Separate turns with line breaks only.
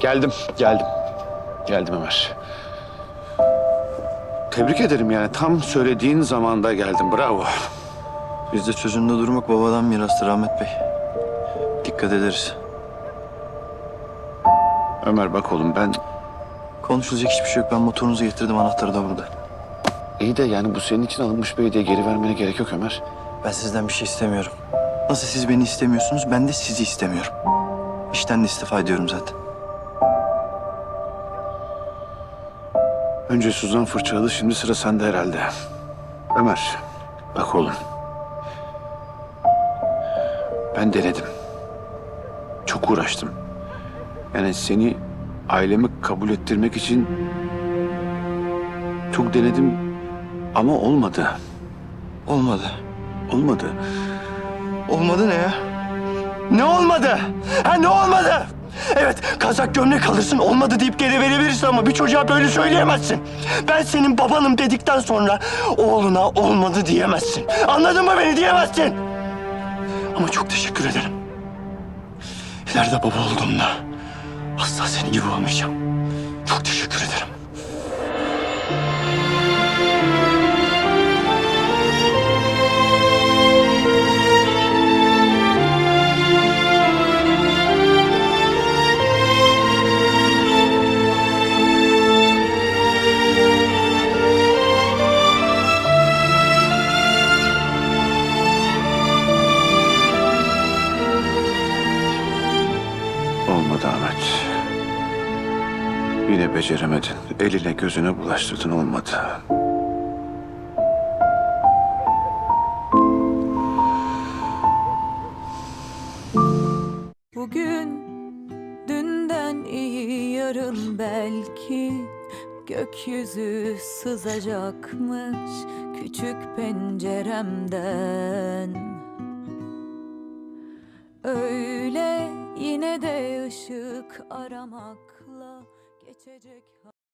Geldim, geldim. Geldim Ömer. Tebrik ederim yani. Tam söylediğin zamanda geldim. Bravo.
Bizde sözünde durmak babadan mirastır Ahmet Bey. Dikkat ederiz.
Ömer bak oğlum ben...
Konuşulacak hiçbir şey yok. Ben motorunuzu getirdim. Anahtarı da burada.
İyi de yani bu senin için alınmış bir hediye. Geri vermene gerek yok Ömer.
Ben sizden bir şey istemiyorum. Nasıl siz beni istemiyorsunuz, ben de sizi istemiyorum. İşten de istifa ediyorum zaten.
Önce Suzan fırçaladı, şimdi sıra sende herhalde. Ömer, bak oğlum. Ben denedim. Çok uğraştım. Yani seni ailemi kabul ettirmek için çok denedim ama olmadı.
Olmadı.
Olmadı.
Olmadı ne ya? Ne olmadı? Ha ne olmadı? Evet kazak gömlek alırsın olmadı deyip geri verebilirsin ama bir çocuğa böyle söyleyemezsin. Ben senin babanım dedikten sonra oğluna olmadı diyemezsin. Anladın mı beni diyemezsin. Ama çok teşekkür ederim. İleride baba olduğumda asla senin gibi olmayacağım. Çok teşekkür ederim.
Yine beceremedin. Eline gözüne bulaştırdın olmadı.
Bugün dünden iyi yarın belki gökyüzü sızacakmış küçük penceremden. Öyle yine de ışık aramakla geçecek.